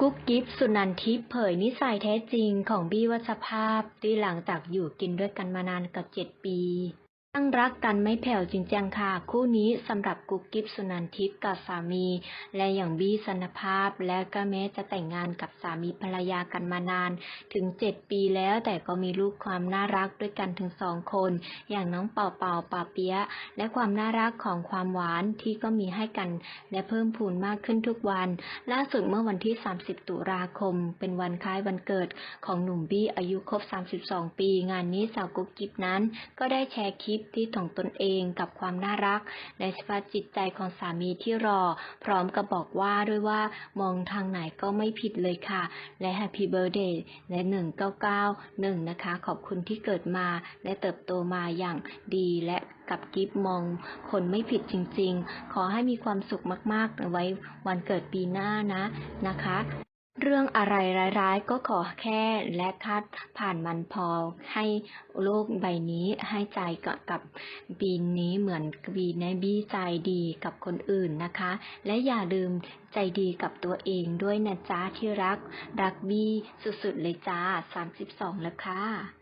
กุ๊กกิ๊บสุนันทิพย์เผยนิสัยแท้จริงของบี้วัชภาพที่หลังจากอยู่กินด้วยกันมานานกับเจ็ดปี ตั้งรักกันไม่แผ่วจริงจังค่ะ คู่นี้สำหรับกุ๊กกิ๊บสุนันทิพย์กับสามี และอย่างบี้สันภาพและก็แม้จะแต่งงานกับสามีภรรยากันมานาน ถึงเจ็ดปีแล้วแต่ก็มีลูกความน่ารักด้วยกันถึงสองคน อย่างน้องเป่าเป่าป่าเปียะและความน่ารักของความหวานที่ก็มีให้กัน และเพิ่มพูนมากขึ้นทุกวัน ล่าสุดเมื่อวันที่ 30 ตุลาคม เป็นวันคล้ายวันเกิดของหนุ่มบี้อายุครบ 32 ปี งานนี้สาวกุ๊กกิ๊บนั้น ก็ได้แชร์คลิปที่ของตนเองกับความน่ารัก และสภาพจิตใจของสามีที่รอ พร้อมกับบอกว่าด้วยว่ามองทางไหนก็ไม่ผิดเลยค่ะ และ Happy Birthday และ 1991 นะคะ ขอบคุณที่เกิดมาและเติบโตมาอย่างดีและกับกิฟมองคนไม่ผิดจริง ๆ ขอให้มีความสุขมากๆ ไว้วันเกิดปีหน้านะนะคะ เรื่องอะไรร้ายๆ ก็ขอแค่และคาดผ่านมันพอให้โลกใบนี้ให้ใจกับบีนนี้เหมือนบีนในบี้ใจดีกับคนอื่นนะคะ และอย่าลืมใจดีกับตัวเองด้วยนะจ้าที่รัก รักบี้สุดๆเลยจ้า 32 แล้วค่ะ